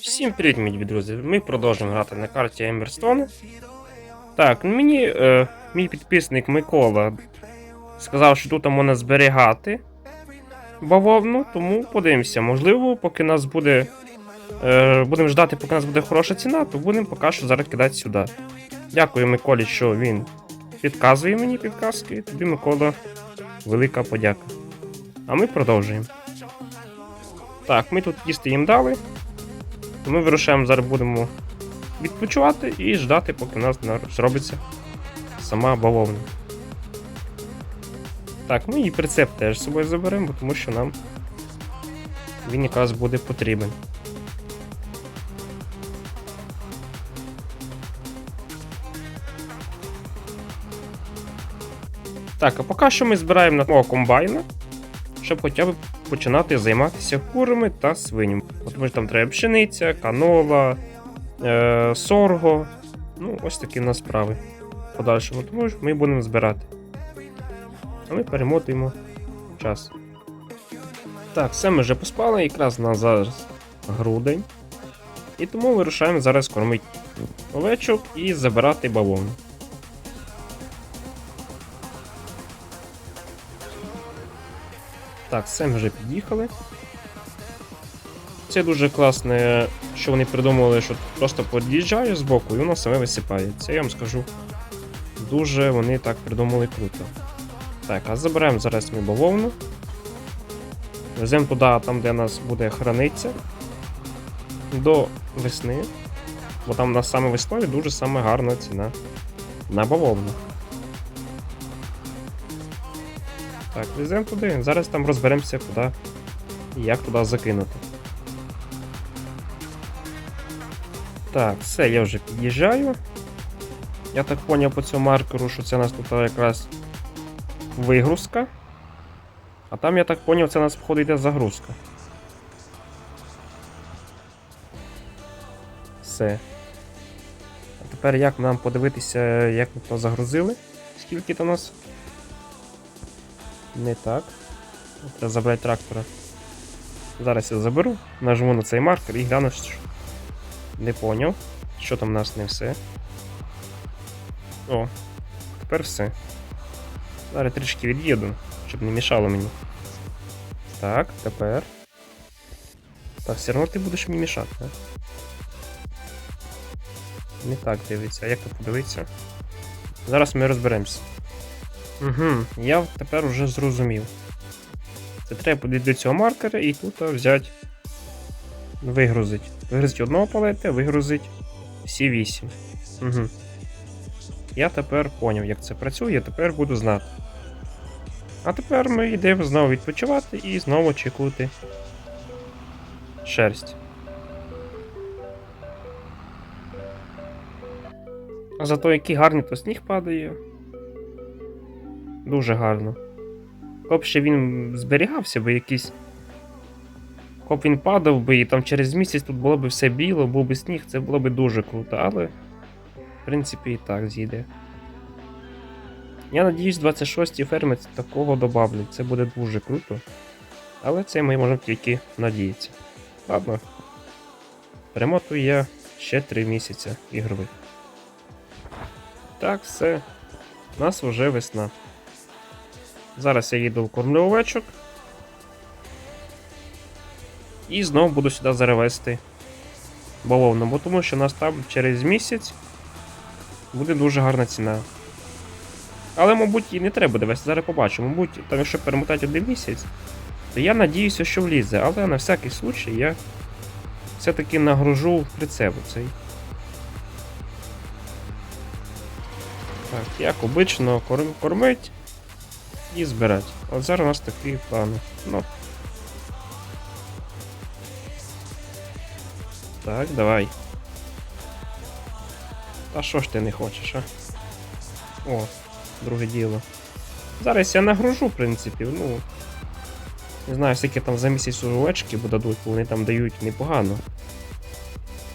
Всім привіт, мій друзі. Ми продовжуємо грати на карті Емерстон. Так, мені е, мій підписник Микола сказав, що тут можна зберігати бавовну, тому подивимося. Можливо, поки нас буде. Е, будемо ждати, поки нас буде хороша ціна, то будемо поки що зараз кидати сюди. Дякую Миколі, що він підказує мені підказки. Тобі, Микола, велика подяка. А ми продовжуємо. Так, ми тут їсти їм дали. То ми вирушаємо, зараз будемо відпочивати і ждати, поки в нас зробиться сама бавовна. Так, ми і прицеп теж з собою заберемо, тому що нам він якраз буде потрібен. Так, а поки що ми збираємо на комбайна, щоб хоча б починати займатися курами та свинями. Тому що там треба пшениця, канола, е, сорго. Ну, ось такі в нас справи. В Подальшому, тому що ми будемо збирати. А ми перемотуємо час. Так, все ми вже поспали, якраз на зараз грудень. І тому вирушаємо зараз кормити овечок і забирати бавовну. Так, все ми вже під'їхали. Це дуже класне, що вони придумали, що просто під'їжджає з боку і воно саме висипає. Це я вам скажу. Дуже вони так придумали круто. Так, а заберемо зараз ми бавовну. Веземо туди, там, де нас буде хранитися. До весни. Бо там у нас саме весною дуже саме гарна ціна на бавовну. Так, веземо туди. Зараз там розберемося, куди і як туди закинути. Так, все, я вже під'їжджаю. Я так поняв по цьому маркеру, що це у нас тут якраз вигрузка. А там, я так поняв, це у нас походу йде загрузка. Все. А тепер як нам подивитися, як ми то загрузили? Скільки там у нас? Не так. Треба забрати трактора. Зараз я заберу, нажму на цей маркер і гляну, що. Не поняв. Що там у нас не все. О, тепер все. Зараз трішки від'їду, щоб не мішало мені. Так, тепер. Так, все одно ти будеш мені мішати, а? Не так дивиться, а як тут подивитися? Зараз ми розберемося. Угу, я тепер вже зрозумів. Це треба підійти до цього маркера і тут взяти. Вигрузить. Вигрузить одного палета, вигрузить всі 8. Угу. Я тепер поняв, як це працює, я тепер буду знати. А тепер ми йдемо знову відпочивати і знову очікувати шерсть. Зато який гарний то сніг падає. Дуже гарно. Коп ще він зберігався би якийсь. Коп він падав би і там через місяць тут було б все біло, був би сніг, це було б дуже круто, але в принципі і так зійде. Я надіюсь, 26 ферми такого добавлять. Це буде дуже круто. Але це ми можемо тільки надіятися. Ладно. Перемотую я ще 3 місяці ігрових. Так, все. У нас вже весна. Зараз я їду в кормлю овечок. І знову буду сюди заревести бавовну, бо тому що у нас там через місяць буде дуже гарна ціна. Але, мабуть, і не треба довести, зараз побачимо. Мабуть, там якщо перемотати один місяць, то я надіюся, що влізе, але на всякий случай я все-таки нагружу прицеп цей. Так, як обично, корм, кормить і збирати. От зараз у нас такі плани. Ну. Так, давай. Та що ж ти не хочеш, а? О, друге діло. Зараз я нагружу, в принципі, ну. Не знаю, скільки там за місяць овечки дадуть, вони там дають непогано.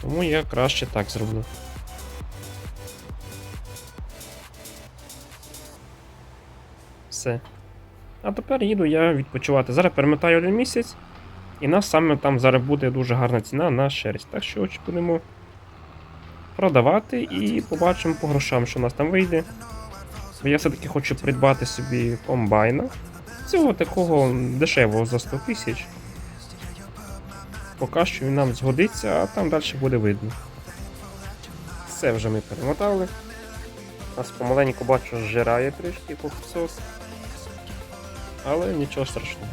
Тому я краще так зроблю. Все. А тепер їду я відпочивати. Зараз перемотаю один місяць І нас саме там зараз буде дуже гарна ціна на шерсть. Так що будемо продавати і побачимо по грошам, що у нас там вийде. Бо я все-таки хочу придбати собі комбайна. Цього такого дешевого за 100 тисяч. Поки що він нам згодиться, а там далі буде видно. Все вже ми перемотали. Нас помаленьку бачу, зжирає трішки коксос. Але нічого страшного.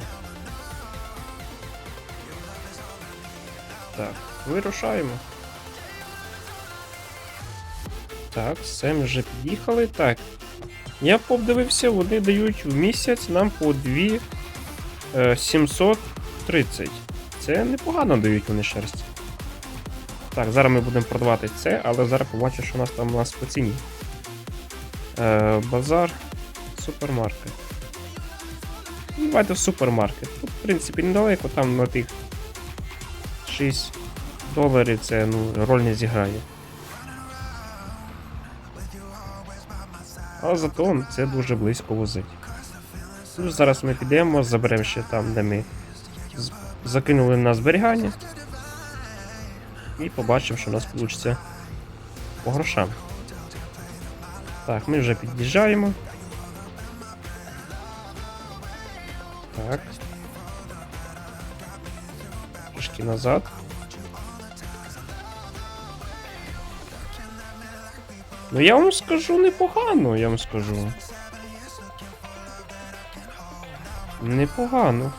Так, вирушаємо. Так, все, ми вже під'їхали. Так. Я подивився, вони дають в місяць нам по 2 е, 730. Це непогано дають вони шерсть. Так, зараз ми будемо продавати це, але зараз побачу, що у нас там у нас по ціні. Е, базар, супермаркет. Ну, Давайте в супермаркет. Тут, в принципі, недалеко, там на тих 6 доларів це ну, роль не зіграє. А зато це дуже близько возить. Ну, зараз ми підемо, заберемо ще там, де ми закинули на зберігання. І побачимо, що у нас вийде по грошам. Так, ми вже під'їжджаємо. Назад. Ну я вам скажу непогано, я вам скажу. Непогано.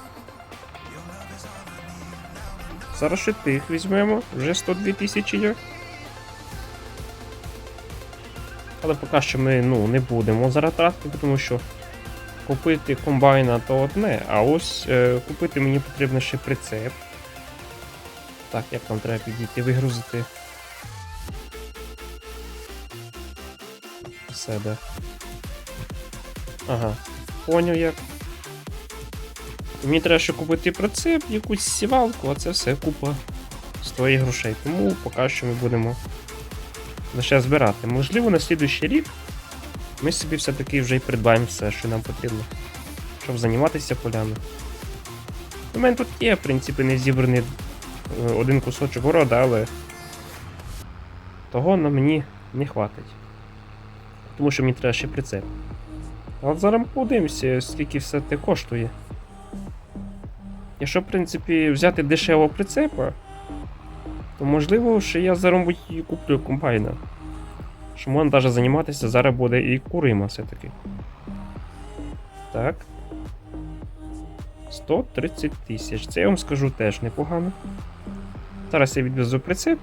Зараз ще тих візьмемо, вже 102 тисячі є. Але поки що ми ну, не будемо зараз тому що купити комбайна то одне, а ось е, купити мені потрібно ще прицеп. Так, як нам треба підійти, вигрузити себе. Ага, поняв як. Мені треба ще купити прицеп, якусь сівалку, а це все купа стоїть грошей. Тому поки що ми будемо лише збирати. Можливо, на слідуючий рік ми собі все-таки вже й придбаємо все, що нам потрібно, щоб займатися полями. У мене тут є, в принципі, не зібраний один кусочок города, але того на мені не хватить. Тому що мені треба ще прицеп. Але зараз подивимося, скільки все це коштує. Якщо, в принципі, взяти дешевого прицепа, то можливо, що я зараз куплю комбайна. Що можна навіть займатися зараз буде і курима все-таки. Так. 130 тисяч. Це я вам скажу теж непогано. Зараз я відвезу прицеп.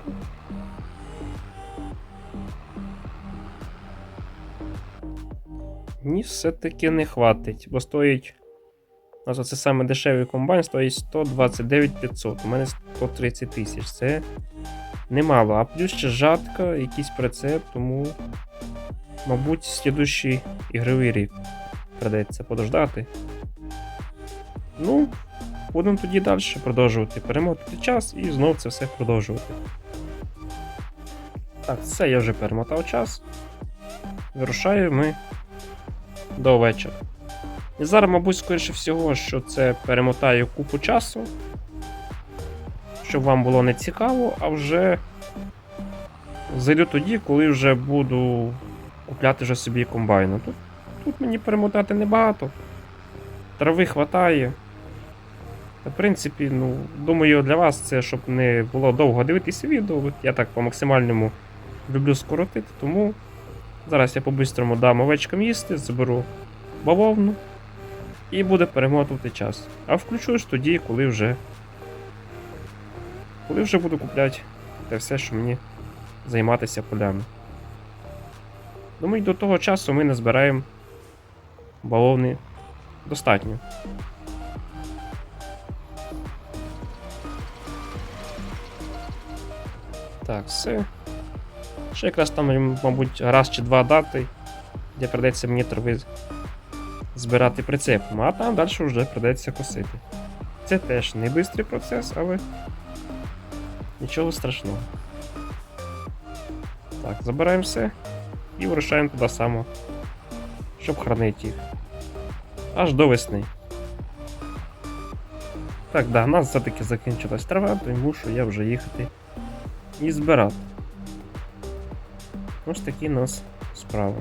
Ні, все-таки не хватить, бо стоїть. У нас оце саме дешевий комбайн стоїть 129 500. У мене 130 тисяч. Це немало. А плюс ще жатка, якийсь прицеп, тому, мабуть, слідущий ігровий рік придеться подождати. Ну, будемо тоді далі продовжувати перемотати час і знову це все продовжувати. Так, все, я вже перемотав час. Вирушаємо ми до вечора. І зараз, мабуть, скоріше всього, що це перемотаю купу часу, щоб вам було не цікаво, а вже зайду тоді, коли вже буду купляти вже собі комбайну. Тут, тут мені перемотати небагато. Трави хватає. В принципі, ну, думаю, для вас це, щоб не було довго дивитися відео. Я так по максимальному люблю скоротити, тому зараз я по-бистрому дам овечкам їсти, заберу бавовну і буде перемотувати час. А включусь тоді, коли вже. Коли вже буду купляти те все, що мені займатися полями. Думаю, до того часу ми назбираємо бавовни достатньо. Так, все. Ще якраз там, мабуть, раз чи два дати, де придеться мені трави збирати прицепом, а там далі вже придеться косити. Це теж не швидкий процес, але нічого страшного. Так, забираємо все і вирушаємо туди само, щоб хранити їх. Аж до весни. Так, да, в нас все-таки закінчилась трава, тому що я вже їхати і збирати. Ось такі нас справи.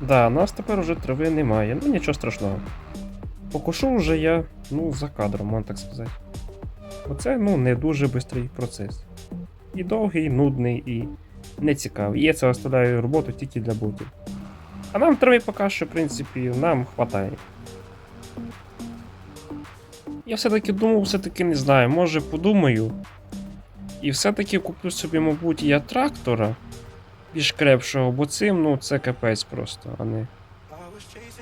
Да, нас тепер уже трави немає, ну нічого страшного. Покушу вже я, ну, за кадром, можна так сказати. Оце, ну, не дуже швидкий процес. І довгий, і нудний, і нецікавий. І я це оставляю роботу тільки для ботів. А нам трави поки що, в принципі, нам хватає. Я все-таки думав, все-таки не знаю, може подумаю. І все-таки куплю собі, мабуть, я трактора більш крепшого, бо цим, ну, це капець просто, а не,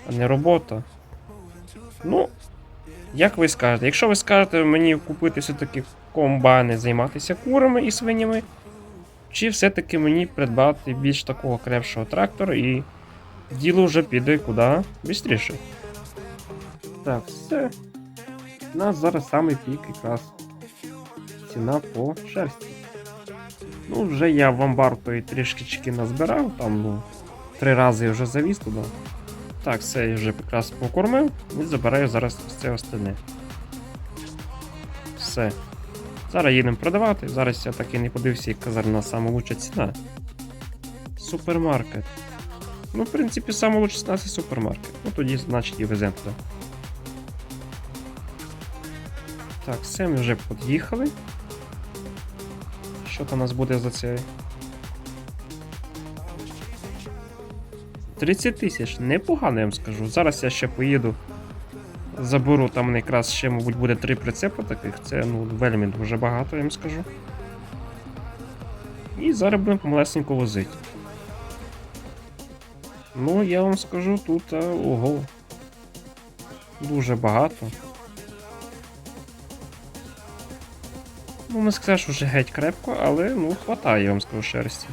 а не робота. Ну, як ви скажете, якщо ви скажете мені купити все-таки комбайни, займатися курами і свинями, чи все-таки мені придбати більш такого крепшого трактора і діло вже піде куди швидше. Так, все. У нас зараз самий пік якраз ціна по шерсті. Ну, вже я в амбар той трішки назбирав, там, ну, три рази я вже завіз туди. Так, все, я вже якраз покормив і забираю зараз це остальне. Все. Зараз їдемо продавати. Зараз я так і не подивився, яка зараз на лучша ціна. Супермаркет. Ну, в принципі, лучша ціна це супермаркет. Ну тоді, значить, і веземо туди. Так, все, ми вже під'їхали. Що там у нас буде за це? 30 тисяч, непогано, я вам скажу. Зараз я ще поїду. Заберу там якраз ще, мабуть, буде три прицепи таких. Це ну, вельми дуже багато, я вам скажу. І зараз будемо помалесенько возити. Ну, я вам скажу, тут а, ого. Дуже багато. Ну, не сказати, що вже геть крепко, але ну, хватає, я вам скажу шерсті.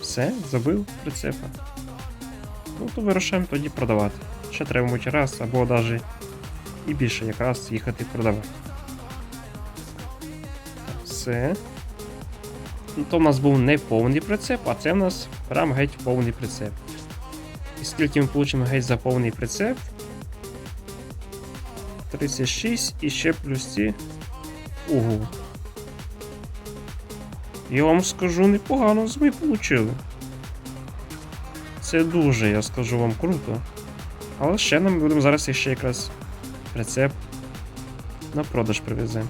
Все, забив прицепа. Ну, то вирушаємо тоді продавати. Ще треба мабуть, раз або навіть і більше якраз їхати продавати. Все. Ну, то в нас був не повний прицеп, а це в нас прям геть повний прицеп. І скільки ми получимо геть за повний прицеп? 36 і ще плюс ці. Ого. Я вам скажу, непогано ми получили. Це дуже, я скажу вам, круто. Але ще нам будемо зараз ще якраз прицеп на продаж привеземо.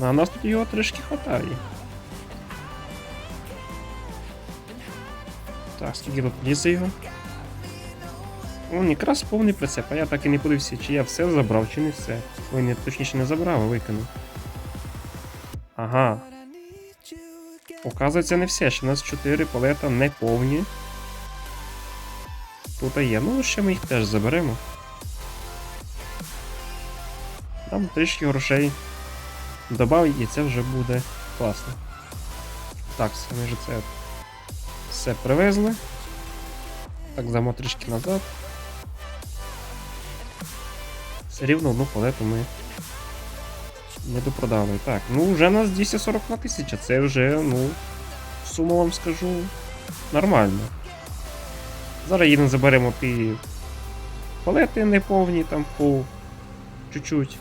Ну, А нас тут його трішки хватає. Так, скільки тут лізе його? Он якраз повний прицеп, а я так і не подивився, чи я все забрав, чи не все. Ой, не, точніше не забрав, а викинув. Ага. Оказується, не все, ще у нас 4 палета не повні. Тут є, ну ще ми їх теж заберемо. Там трішки грошей добавить і це вже буде класно. Так, все, ми вже це все привезли. Так, замо трішки назад. Все рівно одну палету ми не допродали. Так, ну вже нас 241 тисяча, це вже, ну, суму вам скажу, нормально. Зараз їдемо заберемо ті палети неповні, там по чуть-чуть.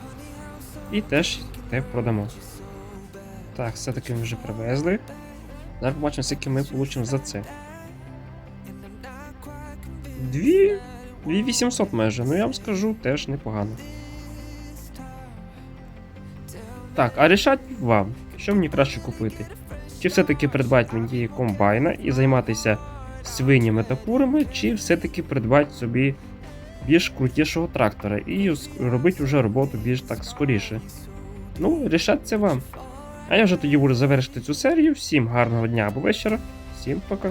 І теж те продамо. Так, все-таки ми вже привезли. Зараз побачимо, скільки ми получимо за це. Дві. 2800 майже, ну я вам скажу, теж непогано. Так, а рішать вам, що мені краще купити? Чи все-таки придбати мені комбайна і займатися свинями та курами, чи все-таки придбати собі більш крутішого трактора і робити вже роботу більш так скоріше. Ну, рішать це вам. А я вже тоді буду завершити цю серію. Всім гарного дня або вечора, всім пока.